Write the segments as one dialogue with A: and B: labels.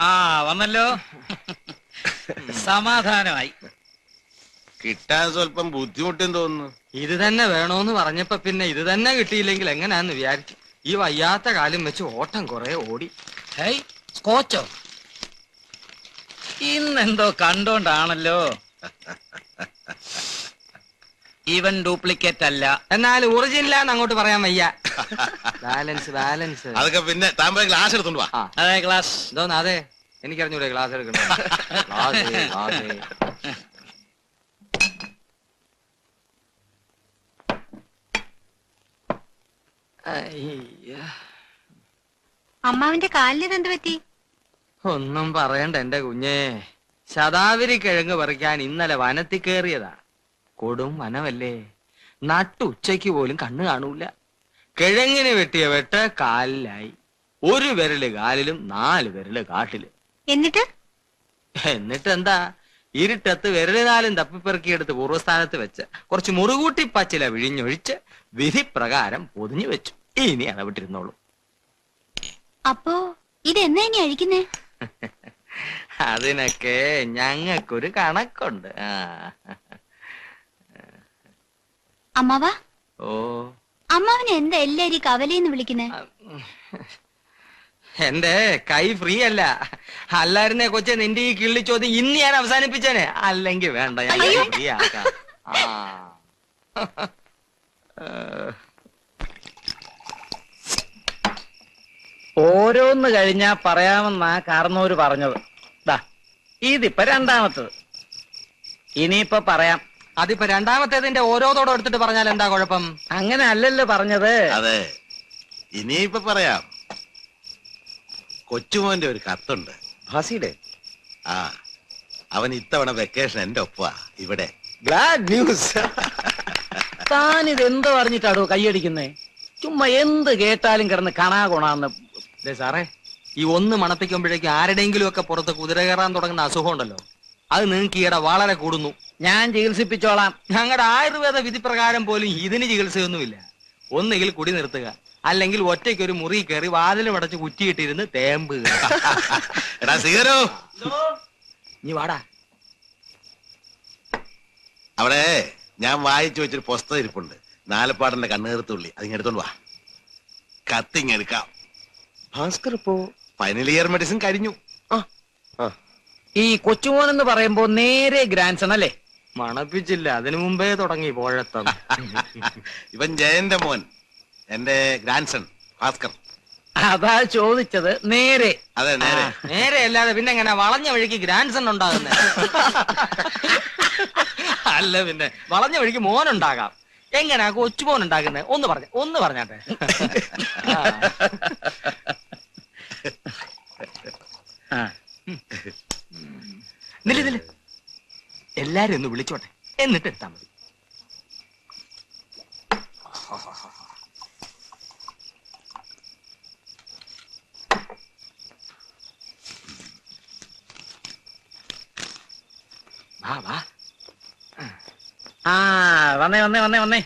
A: ആ വന്നല്ലോ. സമാധാനമായി.
B: കിട്ടാൻ സ്വല്പം ബുദ്ധിമുട്ടും തോന്നുന്നു.
C: ഇത് തന്നെ വേണോന്ന് പറഞ്ഞപ്പോ പിന്നെ ഇത് തന്നെ കിട്ടിയില്ലെങ്കിൽ എങ്ങനെയാന്ന് വിചാരിച്ചു ഈ വയ്യാത്ത കാലം വെച്ച് ഓട്ടം കുറെ ഓടി.
A: ഹേയ് സ്കോച്ചോ? ഇന്നെന്തോ കണ്ടോണ്ടാണല്ലോ. ഇവൻ ഡ്യൂപ്ലിക്കേറ്റ് അല്ല
C: എന്നാൽ ഒറിജിനലാന്ന് അങ്ങോട്ട് പറയാൻ വയ്യ. ബാലൻസ് ബാലൻസ്
B: അതൊക്കെ പിന്നെ താമ്പോ ഗ്ലാസ് എടുത്തോണ്ട് വാ.
C: ആ.
A: അതെ ക്ലാസ്
C: എന്തോന്ന് അതെ എനിക്കറിഞ്ഞൂടെ ക്ലാസ് എടുക്കണം ക്ലാസ് ക്ലാസ് അയ്യ.
D: അമ്മാവിന്റെ കാലിന് എന്ത് പറ്റി?
C: ഒന്നും പറയണ്ട എന്റെ കുഞ്ഞേ. ശതാവരി കിഴങ്ങ് പറിക്കാൻ ഇന്നലെ വനത്തിൽ കേറിയതാ കൊടും വനമല്ലേ. നട്ടു ഉച്ചയ്ക്ക് പോലും കണ്ണു കാണൂല. കിഴങ്ങിന് വെട്ടിയ വെട്ട് കാലിലായി. ഒരു വിരൽ കാലിലും നാല് വിരൽ കാട്ടിൽ.
D: എന്നിട്ട്?
C: എന്നിട്ട് എന്താ ഇരുട്ടത്ത് വിരൽ നാലും തപ്പിപ്പെറുക്കിയെടുത്ത് പൂർവസ്ഥാനത്ത് വെച്ച് കുറച്ച് മുറുകൂട്ടി പച്ചില വിഴിഞ്ഞൊഴിച്ച് വിധി പ്രകാരം പൊതിഞ്ഞു വെച്ചു. ഇനി അളവിട്ടിരുന്നോളൂ
D: അപ്പോ ഇത് എന്നാ ഇനി അഴിക്കുന്നേ?
C: അതിനൊക്കെ ഞങ്ങൾക്കൊരു കണക്കുണ്ട്.
D: അമ്മാവാ?
C: ഓ.
D: അമ്മാവനെ എന്താ എല്ലാരും കവലയെന്ന് വിളിക്കുന്നേ?
C: എന്റെ കൈ ഫ്രീ അല്ല. അല്ലായിരുന്നെ കൊച്ചെ നിന്റെ ഈ കിള്ളി ചോദ്യം ഇന്ന് ഞാൻ അവസാനിപ്പിച്ചേനെ. അല്ലെങ്കിൽ വേണ്ട ഞാൻ ഫ്രീ ആക്കാം. ആ.
A: ഓരോന്ന് കഴിഞ്ഞാ പറയാമെന്നാ കാർന്നോര് പറഞ്ഞത്. ദാ ഇതിപ്പോ രണ്ടാമത്തത്. ഇനിയിപ്പൊ പറയാം.
C: അതിപ്പോ രണ്ടാമത്തേതിന്റെ ഓരോതോടെ എടുത്തിട്ട് പറഞ്ഞാൽ എന്താ കുഴപ്പം?
A: അങ്ങനെ അല്ലല്ലോ പറഞ്ഞത്.
B: അതെ. ഇനിയിപ്പൊ പറയാം. കൊച്ചുമോന്റെ ഒരു കത്തുണ്ട്.
E: ഭാസിയുടെ?
B: ആ അവൻ ഇത്തവണ വെക്കേഷൻ എന്റെ ഒപ്പാ ഇവിടെ.
E: ഗ്ലാഡ് ന്യൂസ്
A: താൻ ഇത് എന്തോ അറിഞ്ഞിട്ടാടോ കൈയടിക്കുന്നേ? ചുമ്മാ എന്ത് കേട്ടാലും കിടന്ന് കണാ കൊണാന്ന്
C: ദേ സാറേ ഈ ഒന്ന് മണപ്പിക്കുമ്പോഴേക്കും ആരുടെയെങ്കിലും ഒക്കെ പുറത്ത് കുതിര കയറാൻ തുടങ്ങുന്ന അസുഖം ഉണ്ടല്ലോ അത് നിങ്ങൾക്ക് ഈയിടെ വളരെ കൂടുന്നു.
A: ഞാൻ ചികിത്സിപ്പിച്ചോളാം.
C: ഞങ്ങളുടെ ആയുർവേദ വിധി പ്രകാരം പോലും ഇതിന് ചികിത്സയൊന്നുമില്ല. ഒന്നുകിൽ കുടി നിർത്തുക. അല്ലെങ്കിൽ ഒറ്റയ്ക്ക് ഒരു മുറി കയറി വാതിലും അടച്ച് കുറ്റിയിട്ടിരുന്ന് തേമ്പ്
B: എടാ സീറോ
C: നീ വാടാ.
B: അവിടെ ഞാൻ വായിച്ചു വെച്ചൊരു പുസ്തകം ഇരിപ്പുണ്ട്. നാലപ്പാടിന്റെ കണ്ണുകീർത്തുള്ളി. അതിങ്ങ് എടുത്തോണ്ട് വാ. കത്തിങ് എടുക്കാം.
E: ഭാസ്കർ ഇപ്പോ?
B: ഫൈനൽ ഇയർ മെഡിസിൻ കഴിഞ്ഞു.
A: ഈ കൊച്ചുമോൻ എന്ന് പറയുമ്പോ നേരെ ഗ്രാൻസൺ അല്ലേ?
C: മണപ്പിച്ചില്ല. അതിനു മുമ്പേ തുടങ്ങി പോഴത്തം.
B: ഇവൻ ജയന്റെ മോൻ. എന്റെ ഗ്രാൻഡ്സൺ ഭാസ്കർ.
A: അതാ ചോദിച്ചത്. നേരെ.
B: അതെ നേരെ.
C: നേരെ അല്ലാതെ പിന്നെ എങ്ങനെ വളഞ്ഞ വഴിക്ക് ഗ്രാൻഡ് സൺ ഉണ്ടാകുന്നേ? അല്ല പിന്നെ. വളഞ്ഞ വഴിക്ക് മോൻ ഉണ്ടാകാം എങ്ങനാ കൊച്ചുമോൻ ഉണ്ടാക്കുന്നത് ഒന്ന് പറഞ്ഞ ഒന്ന് പറഞ്ഞാട്ടെ. നില്ല് നില്ല്. എല്ലാരും ഒന്ന് വിളിച്ചോട്ടെ. എന്നിട്ട് എടുത്താ മതി. വാ വാ.
A: ആ വന്നേ വന്നേ വന്നേ വന്നേ.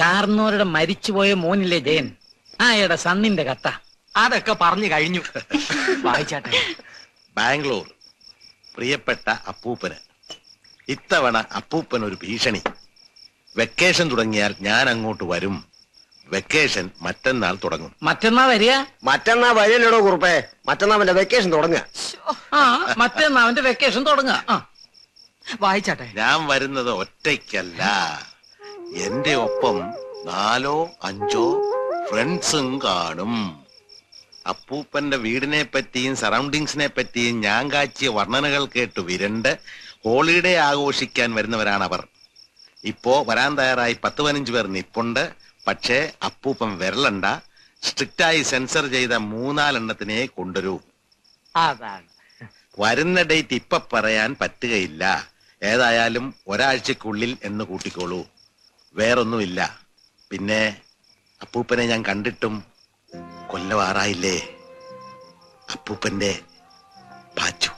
A: കാർന്നോരുടെ മരിച്ചുപോയ മോനില്ലേ ജയൻ? ആ എടാ സണ്ണിന്റെ കത്ത.
C: അതൊക്കെ പറഞ്ഞു കഴിഞ്ഞു. വായിച്ചാട്ടെ.
B: ബാംഗ്ലൂർ. പ്രിയപ്പെട്ട അപ്പൂപ്പന്. ഇത്തവണ അപ്പൂപ്പൻ ഒരു ഭീഷണി. വെക്കേഷൻ തുടങ്ങിയാൽ ഞാൻ അങ്ങോട്ട് വരും. വെക്കേഷൻ മറ്റന്നാൾ തുടങ്ങും.
A: മറ്റന്നാ വരിക?
E: മറ്റന്നാ വരില്ലടോ കുറുപ്പേ? മറ്റന്നാ അവന്റെ വെക്കേഷൻ തുടങ്ങുക.
A: ആ മറ്റന്നാ അവന്റെ വെക്കേഷൻ തുടങ്ങുക. ആ.
C: വായിച്ചാട്ടെ.
B: ഞാൻ വരുന്നത് ഒറ്റയ്ക്കല്ല. എന്റെ ഒപ്പം നാലോ അഞ്ചോ ഫ്രണ്ട്സും കാണും. അപ്പൂപ്പന്റെ വീടിനെ പറ്റിയും സറൗണ്ടിങ്സിനെ പറ്റിയും ഞാൻ കാച്ചിയ വർണനകൾ കേട്ട് വിരണ്ട് ഹോളിഡേ ആഘോഷിക്കാൻ വരുന്നവരാണ് അവർ ഇപ്പോ വരാൻ തയ്യാറായി പത്ത് പതിനഞ്ച് പേർ നിപ്പുണ്ട്. പക്ഷേ അപ്പൂപ്പൻ വരലണ്ട. സ്ട്രിക്റ്റായി സെൻസർ ചെയ്ത മൂന്നാലെണ്ണത്തിനെ കൊണ്ടുവരൂ.
C: അതാണ്.
B: വരുന്ന ഡേറ്റ് ഇപ്പൊ പറയാൻ പറ്റുകയില്ല. ഏതായാലും ഒരാഴ്ചക്കുള്ളിൽ എന്ന് കൂട്ടിക്കോളൂ. വേറൊന്നുമില്ല. പിന്നെ അപ്പൂപ്പനെ ഞാൻ കണ്ടിട്ടും കൊല്ലവാറായില്ലേ? അപ്പൂപ്പന്റെ പാച്ചു.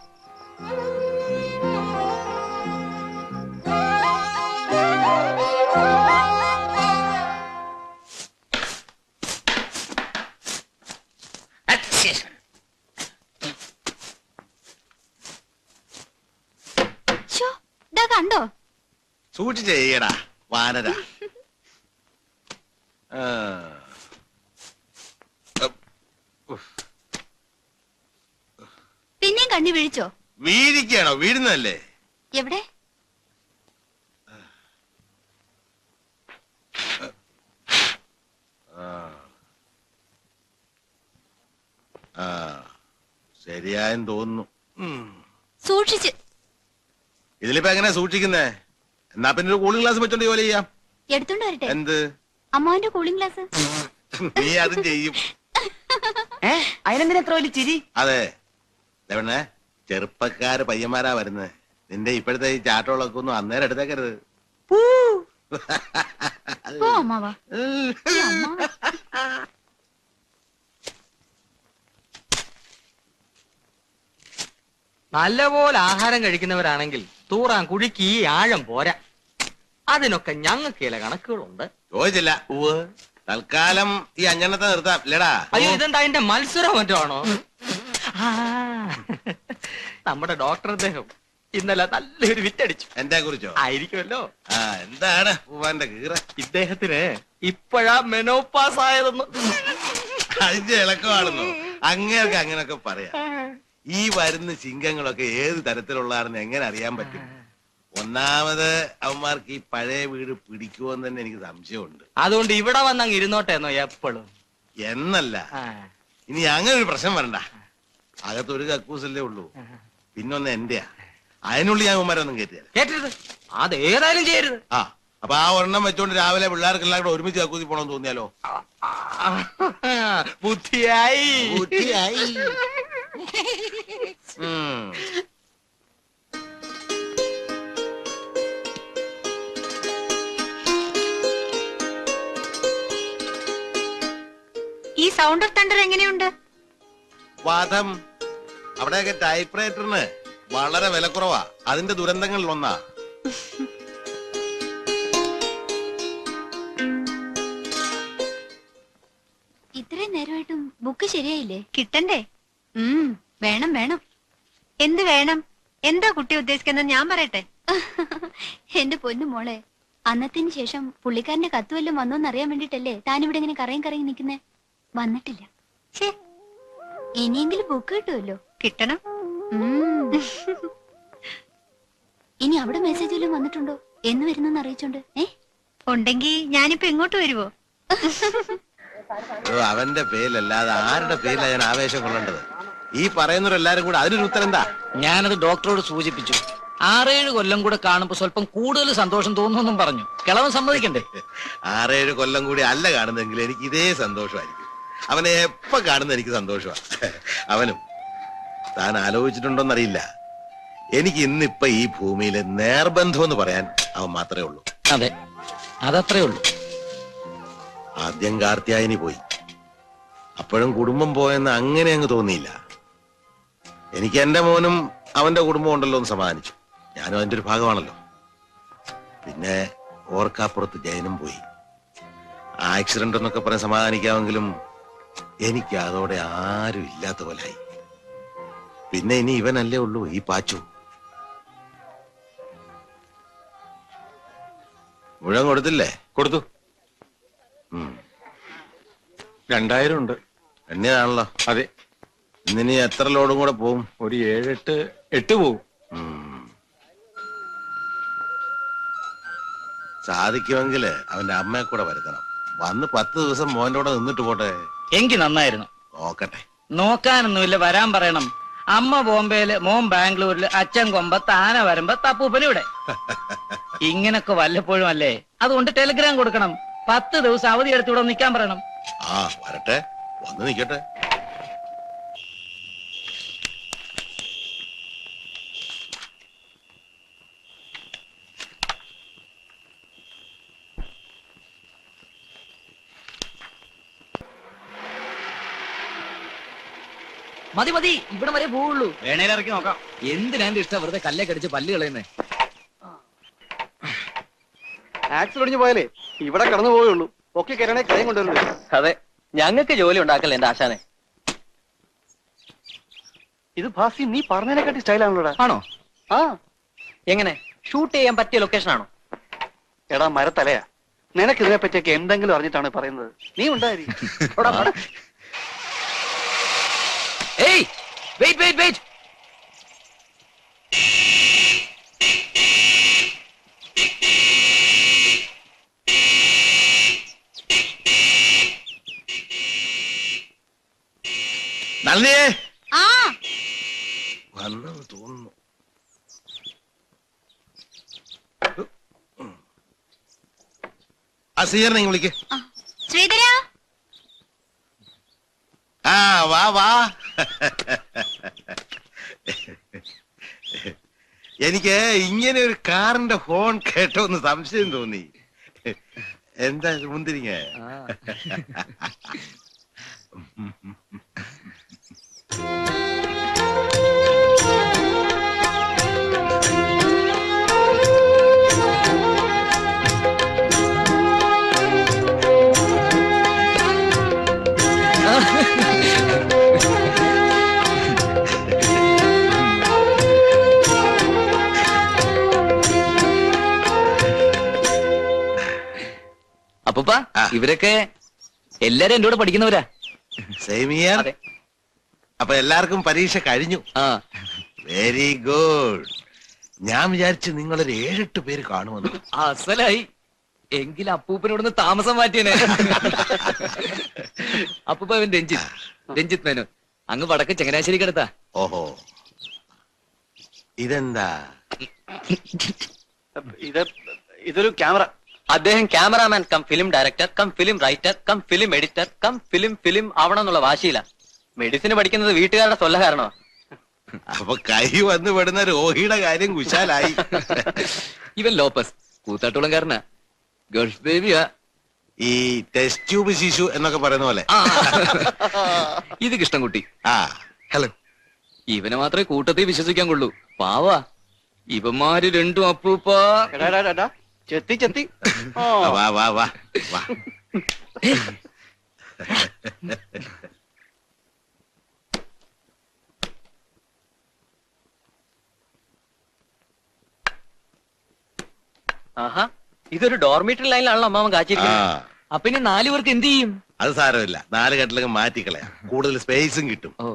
B: ചെയ്യടാ വാനര.
D: പിന്നെയും കണ്ണി വീഴിച്ചോ?
B: വീഴിക്കാണോ വീഴുന്നല്ലേ
D: എവിടെ?
B: ശരിയായെന്ന് തോന്നുന്നു.
D: സൂക്ഷിച്ച്.
B: ഇതിലിപ്പോ എങ്ങനെ സൂക്ഷിക്കുന്നേ? എന്നാ പിന്നെ ഒരു കൂളിംഗ് ഗ്ലാസ് വെച്ചോണ്ട് ജോലി ചെയ്യാം.
D: എടുത്തോണ്ട് വരട്ടെ.
B: എന്ത്?
D: അമ്മാവന്റെ കൂളിംഗ് ഗ്ലാസ്
B: നീ അത് ചെയ്യും.
A: ഏ? അതിനെന്തിനാ എത്ര വലിയ ചിരി?
B: അതെ. ദേവണ്ണേ ചെറുപ്പക്കാര് പയ്യന്മാരാ വരുന്നത് നിന്റെ ഇപ്പോഴത്തെ ഈ ചാട്ടോളൊക്കെ ഒന്നും അന്നേരം എടുത്തേക്കരുത്.
D: പോ. അമ്മാവാ. ഈ അമ്മാവൻ.
C: നല്ലപോലെ ആഹാരം കഴിക്കുന്നവരാണെങ്കിൽ തൂറാൻ കുഴിക്ക് ഈ ആഴം പോരാ. അതിനൊക്കെ ഞങ്ങൾക്ക് ചില കണക്കുകളുണ്ട്.
B: ചോദിച്ചില്ല. തൽക്കാലം ഈ അഞ്ചെണ്ണത്തെ നിർത്താം. ഇല്ലടാ.
C: അയ്യോ ഇതെന്താ അതിന്റെ മത്സരം മറ്റോ ആണോ നമ്മുടെ ഡോക്ടർ അദ്ദേഹം ഇന്നലെ നല്ലൊരു വിറ്റടിച്ചു
B: എന്റെ കുറിച്ചോ?
C: ആയിരിക്കുമല്ലോ.
B: ആ എന്താണ്? പൂവാന്റെ കീറ.
C: ഇദ്ദേഹത്തിന് ഇപ്പോഴാ മെനോപാസ് ആയതെന്ന്.
B: അതിന്റെ ഇളക്കമാണെന്നോ? അങ്ങനെയൊക്കെ അങ്ങനെയൊക്കെ പറയാം. ഈ വരുന്ന ചിങ്കങ്ങളൊക്കെ ഏത് തരത്തിലുള്ളതാണെന്ന് എങ്ങനെ അറിയാൻ പറ്റും? ഒന്നാമത് അവന്മാർക്ക് ഈ പഴയ വീട് പിടിക്കുമെന്ന് തന്നെ എനിക്ക് സംശയമുണ്ട്.
C: അതുകൊണ്ട് ഇവിടെ വന്നങ്ങ് ഇരുന്നോട്ടേന്നോ എപ്പോഴും.
B: എന്നല്ല. ഇനി അങ്ങനെ ഒരു പ്രശ്നം വരണ്ട. അകത്തൊരു കക്കൂസല്ലേ ഉള്ളൂ. പിന്നൊന്ന് എന്റെയാ. അതിനുള്ളിൽ ഞാൻ ഉമ്മരൊന്നും കേട്ടില്ല
C: കേട്ടരുത് അത് ഏതായാലും ചെയ്യരുത്.
B: ആ. അപ്പൊ ആ ഒരെണ്ണം വെച്ചോണ്ട് രാവിലെ പിള്ളേർക്കെല്ലാം കൂടെ ഒരുമിച്ച് കക്കൂസി പോണെന്ന് തോന്നിയാലോ?
C: ബുദ്ധിയായി.
B: ബുദ്ധിയായി.
D: ഈ സൗണ്ട് ഓഫ് തണ്ടർ എങ്ങനെയുണ്ട്?
B: വാദം. അവിടെയൊക്കെ ടൈപ്പ്റൈറ്ററിന് വളരെ വിലക്കുറവാ. അതിന്റെ ദുരന്തങ്ങളിൽ ഒന്നാ
D: ഇത്രയും നേരമായിട്ടും ബുക്ക് ശരിയായില്ലേ? കിട്ടണ്ടേ? വേണം വേണം. എന്ത് വേണം? എന്താ കുട്ടി ഉദ്ദേശിക്കുന്നത്? ഞാൻ പറയട്ടെ. എന്റെ പൊന്നു മോളെ അന്നത്തിന് ശേഷം പുള്ളിക്കാരന്റെ കത്ത് വല്ലതും വന്നോന്ന് അറിയാൻ വേണ്ടിട്ടല്ലേ താൻ ഇവിടെ ഇങ്ങനെ കറയും കറയും നിൽക്കുന്നേ വന്നിട്ടില്ല. ഛേ, ഇനിയെങ്കിലും ബുക്ക് കിട്ടുമല്ലോ കിട്ടണം. ഇനി അവിടെ മെസ്സേജ് വല്ലതും വന്നിട്ടുണ്ടോ? എന്ന് വരുന്നെന്ന് അറിയിച്ചോണ്ട്. ഏ? ഉണ്ടെങ്കി ഞാനിപ്പോ ഇങ്ങോട്ട് വരുവോ?
B: ഓ, അവന്റെ പേരിലല്ലാതെ ആരുടെ പേരിലാണ് ഞാൻ ആവേശം കൊള്ളേണ്ടത്? ഈ പറയുന്നവരെല്ലാരും കൂടെ അതിനൊരു ഉത്തരം എന്താ
A: ഞാനത് ഡോക്ടറോട് സൂചിപ്പിച്ചു. ആറേഴ് കൊല്ലം കൂടെ കാണുമ്പോ സ്വല്പം കൂടുതൽ സന്തോഷം തോന്നുന്നു പറഞ്ഞു. കിളവൻ സമ്മതിക്കണ്ടേ?
B: ആറേഴ് കൊല്ലം കൂടി അല്ല കാണുന്നെങ്കിൽ എനിക്ക് ഇതേ സന്തോഷമായിരിക്കും. അവനെ എപ്പ കാണുന്ന എനിക്ക് സന്തോഷമാണ് അവനും. താൻ ആലോചിച്ചിട്ടുണ്ടോന്നറിയില്ല. എനിക്ക് ഇന്നിപ്പ ഈ ഭൂമിയിലെ നേർബന്ധം എന്ന് പറയാൻ അവൻ മാത്രമേ ഉള്ളൂ.
A: അതെ. അതത്രേ ഉള്ളൂ.
B: ആദ്യം കാർത്തിയായനി പോയി. അപ്പോഴും കുടുംബം പോയെന്ന് അങ്ങനെ അങ്ങ് തോന്നിയില്ല. എനിക്ക് എന്റെ മോനും അവന്റെ കുടുംബം ഉണ്ടല്ലോ എന്ന് സമാധാനിച്ചു ഞാനും അതിന്റെ ഒരു ഭാഗമാണല്ലോ. പിന്നെ ഓർക്കാപ്പുറത്ത് ജയനും പോയി. ആക്സിഡന്റ് എന്നൊക്കെ പറഞ്ഞ് സമാധാനിക്കാമെങ്കിലും എനിക്ക് അതോടെ ആരും ഇല്ലാത്ത പോലായി പിന്നെ ഇനി ഇവനല്ലേ ഉള്ളൂ ഈ പാച്ചു. മുഴുവൻ കൊടുത്തില്ലേ?
F: കൊടുത്തു. രണ്ടായിരം ഉണ്ട്.
B: എണ്ണയാണല്ലോ
F: അതെ.
B: ഇന്നിനി എത്ര ലോഡും കൂടെ പോവും?
F: ഒരു ഏഴെട്ട് എട്ട് പോവും.
B: സാധിക്കുമെങ്കിൽ അവന്റെ അമ്മയെ കൂടെ വരുത്തണം. വന്ന് പത്ത് ദിവസം മോന്റെ കൂടെ നിന്നിട്ട് പോട്ടെ.
A: എങ്കി നന്നായിരുന്നു.
B: നോക്കട്ടെ.
A: നോക്കാനൊന്നുമില്ല വരാൻ പറയണം. അമ്മ ബോംബെയിൽ മോൻ ബാംഗ്ലൂരിൽ അച്ഛൻ കൊമ്പ താന വരുമ്പോ തപ്പൂപ്പന ഇവിടെ ഇങ്ങനൊക്കെ വല്ലപ്പോഴും അല്ലേ? അതുകൊണ്ട് ടെലിഗ്രാം കൊടുക്കണം. പത്ത് ദിവസം അവധി എടുത്ത് ഇവിടെ നിൽക്കാൻ പറയണം.
B: ആ വരട്ടെ. വന്ന് നിക്കട്ടെ
A: മതി മതി. ഇവിടെ വരെ പോവുള്ളൂ. വേണേലും ഇറക്കി നോക്കാം. എന്തിനാ എന്റെ ഇഷ്ടം? വെറുതെ കല്ലേ കടിച്ച് പല്ല് കളയുന്നേ.
E: ആക്സിഡന്റ് പോയാലേ ഇവിടെ കടന്നു പോയുള്ളൂ ഒക്കെ കിരണേ കൈ കൊണ്ടുവരുന്നു
G: അതെ ഞങ്ങൾക്ക് ജോലി ഉണ്ടാക്കല്ലേ എന്റെ ആശാനെ?
E: ഇത് ഭാസി നീ പറഞ്ഞതിനെക്കാട്ടി സ്റ്റൈലാണല്ലോടാ.
A: ആണോ?
E: ആ.
G: എങ്ങനെ? ഷൂട്ട് ചെയ്യാൻ പറ്റിയ ലൊക്കേഷൻ ആണോ?
E: എടാ മരത്തലയാ. നിനക്ക് ഇതിനെ പറ്റിയൊക്കെ എന്തെങ്കിലും അറിഞ്ഞിട്ടാണ് പറയുന്നത്. നീ ഉണ്ടായി
C: ഏയ് വെയിറ്റ് വെയിറ്റ് വെയിറ്റ്
B: നന്ദിയേ
D: ആ.
B: വന്നെന്ന് തോന്നുന്നു. ആ സ്വീകരണം ഇങ്ങ് വിളിക്ക്.
D: ആ. ശ്രീധര
B: ആ വാ വാ എനിക്ക് ഇങ്ങനെ ഒരു കാറിന്റെ ഹോൺ കേട്ടോ എന്ന് സംശയം തോന്നി. എന്താ മുന്തിരിങ്ങ?
C: ഇവരൊക്കെ എല്ലാരും എന്റെ കൂടെ പഠിക്കുന്നവരാ.
B: സെയിം ഇയർ
G: അതെ.
B: അപ്പൊ എല്ലാവർക്കും പരീക്ഷ കഴിഞ്ഞു.
C: ആ.
B: വെരി ഗുഡ് ഞാൻ വിചാരിച്ചു നിങ്ങളൊരു ഏഴെട്ട് പേര് കാണുമെന്ന്.
C: അസലായി. എങ്കിൽ അപ്പൂപ്പനോടൊന്ന് താമസം മാറ്റിയനെ. അപ്പൂപ്പ അവൻ രഞ്ജിത്ത്. രഞ്ജിത്ത് മേനോൻ. അങ്ങ് വടക്ക് ചങ്ങനാശ്ശേരി ചങ്ങനാശ്ശേരിക്കടുത്താ
B: ഓഹോ. ഇതെന്താ?
E: ഇത് ഇതൊരു ക്യാമറ.
G: അദ്ദേഹം cameraman cum film director cum film writer cum film editor cum film film ആവണം എന്നുള്ള വാശിയില്ല മെഡിസിൻ പഠിക്കുന്നത് വീട്ടുകാരുടെ സ്വല്ല കാരണമാ.
B: അപ്പൊ കൈ വന്നു പെടുന്ന രോഹിയുടെ കാര്യം കുശാലായി.
C: ഇവൻ ലോപ്പസ് കൂത്താട്ടുളംകാരനാ ഗൾഫ് ബേബിയാ.
B: ഈ ടെസ്റ്റ് ട്യൂബ് ശിശു എന്നൊക്കെ പറയുന്ന പോലെ.
C: ആ. ഇത് കൃഷ്ണൻകുട്ടി.
B: ആ. ഹലോ.
C: ഇവനെ മാത്രമേ കൂട്ടത്തിൽ വിശ്വസിക്കാൻ കൊള്ളൂ. പാവാ. ഇവന്മാര് രണ്ടും അപ്പൂപ്പ.
E: ചെത്തി ചെത്തി ഓ
B: വാ വാ വാ വാ
G: ആഹാ ഇതൊരു ഡോർമിറ്ററി ലൈനിലാണല്ലോ അമ്മാവൻ
B: ആ.
G: കാച്ചിരിക്കുന്നത്
C: അപ്പൊ ഇനി നാലു പേർക്ക് എന്ത് ചെയ്യും?
B: അത് സാരമില്ല. നാല് കെട്ടിലൊക്കെ മാറ്റിക്കളയാം. കൂടുതൽ സ്പേസും കിട്ടും.
C: ഓ.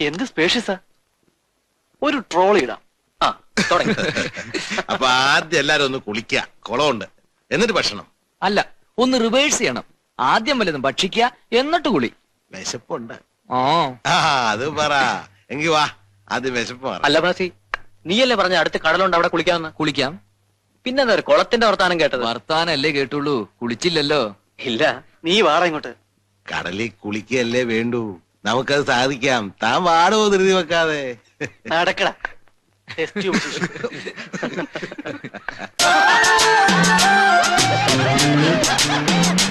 E: എന്ത് സ്പേഷ്യസാ ഒരു ട്രോൾ ഇടാം.
G: ആ തുടങ്ങി.
B: അപ്പൊ ആദ്യം എല്ലാരും ഒന്ന് കുളിക്കുക. കുളമുണ്ട്. എന്നിട്ട് ഭക്ഷണം.
C: അല്ല ഒന്ന് റിവേഴ്സ് ചെയ്യണം. ആദ്യം വല്ലതും ഭക്ഷിക്കുക എന്നിട്ട് കുളി.
B: വിശപ്പുണ്ട്.
C: ഓ
B: ആ അത് പറ. എങ്കി വാ. ആദ്യം വിശപ്പ്
G: അല്ല ബാസി നീയല്ലേ പറഞ്ഞ അടുത്ത് കടലുണ്ട് അവിടെ കുളിക്കാമെന്ന്?
C: കുളിക്കാം.
G: പിന്നെന്താ ഒരു കുളത്തിന്റെ വർത്താനം കേട്ടത്?
C: വർത്താനം അല്ലേ കേട്ടുള്ളൂ. കുളിച്ചില്ലല്ലോ.
G: ഇല്ല
E: നീ വാറ ഇങ്ങോട്ട്.
B: കടലിൽ കുളിക്കുകയല്ലേ വേണ്ടൂ. നമുക്കത് സാധിക്കാം. താൻ വാടോ ധൃതി വെക്കാതെ?
E: നടക്കട. Test tube.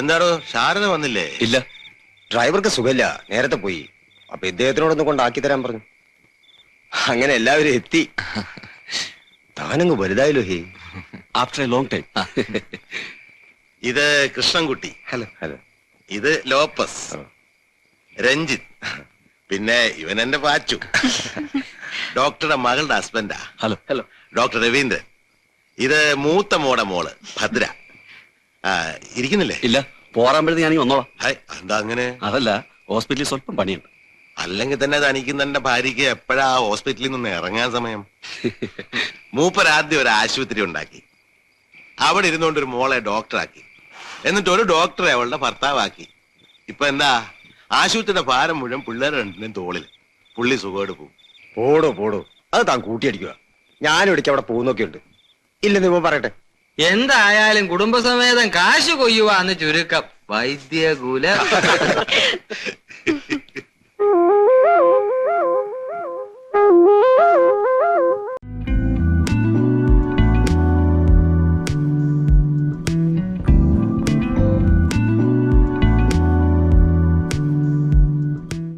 B: എന്താടോ ശാരദ വന്നില്ലേ?
H: ഇല്ല. ഡ്രൈവർക്ക് സുഖമില്ല. നേരത്തെ പോയി. അപ്പൊ ഇദ്ദേഹത്തിനോടൊന്ന് കൊണ്ടാക്കി തരാൻ പറഞ്ഞു. അങ്ങനെ എല്ലാവരും എത്തി. താനങ്ങ് വലുതായല്ലോ hey after a long time
B: ഇത് കൃഷ്ണൻകുട്ടി.
H: ഹലോ. ഹലോ.
B: ഇത് ലോപ്പസ്. രഞ്ജിത്ത്. പിന്നെ ഇവൻ എന്റെ പാച്ചു. ഡോക്ടറുടെ മകളുടെ ഹസ്ബൻഡാ.
H: ഹലോ.
G: ഹലോ.
B: ഡോക്ടർ രവീന്ദ്രൻ. ഇത് മൂത്ത മോടെ മോൾ ഭദ്ര. ഇരിക്കുന്നില്ലേ?
H: ഇല്ല പോറാമ്പഴത്ത് ഞാൻ വന്നോളാം.
B: ഹായ് എന്താ അങ്ങനെ?
H: അതല്ല ഹോസ്പിറ്റലിൽ സ്വല്പം പണിയുണ്ട്.
B: അല്ലെങ്കിൽ തന്നെ തനിക്കുന്ന ഭാര്യയ്ക്ക് എപ്പോഴാ ഹോസ്പിറ്റലിൽ നിന്ന് ഇറങ്ങാൻ സമയം? മൂപ്പരാദ്യം ഒരു ആശുപത്രി ഉണ്ടാക്കി. അവിടെ ഇരുന്നുകൊണ്ട് ഒരു മോളെ ഡോക്ടറാക്കി. എന്നിട്ട് ഒരു ഡോക്ടറെ അവളുടെ ഭർത്താവാക്കി. ഇപ്പൊ എന്താ? ആശുപത്രിയുടെ ഭാരം മുഴുവൻ പിള്ളേർ രണ്ടിനും തോളിൽ പുള്ളി സുഖമായിട്ട് പോകും
H: പോടോ പോടോ. അത് താൻ കൂട്ടിയടിക്കുക. ഞാനും ഇടയ്ക്ക് അവിടെ പോകുന്നൊക്കെ ഉണ്ട് ഇല്ലെന്ന് ഇപ്പൊ പറയട്ടെ.
C: എന്തായാലും കുടുംബസമേതം കാശ് കൊയ്യുവാന്ന് ചുരുക്കം. വൈദ്യകുല.